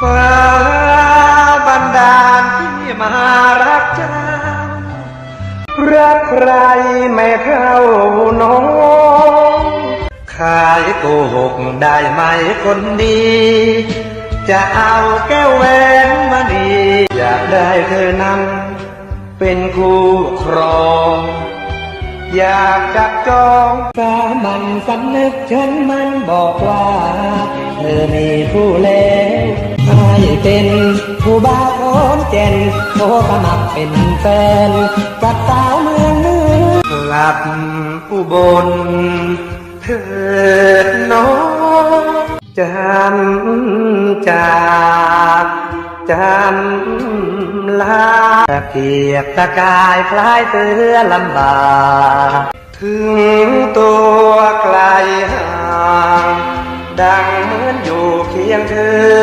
ฟ้าบันดาลที่มารักเจ้ารักใครไม่เท่าน้อง ขายโกหกได้ไหมคนดี จะเอาแก้วแหวนมานีอยากได้เธอนั้น เป็นคู่ครอง อยากจับจองสามันสำนึกฉันมันบอกว่า เธอมีผู้แล้ว เป็นผู้บ่าวคนเจนโทรสมัครเป็นแฟนกับสาวเมืองเนือกลับอุบลเถิดน้องจำจากจำลาตะเกียกตะกายคล้ายเตือลำบากถึงตัวไกลห่างดังเหมือนอยู่เคียงเธอ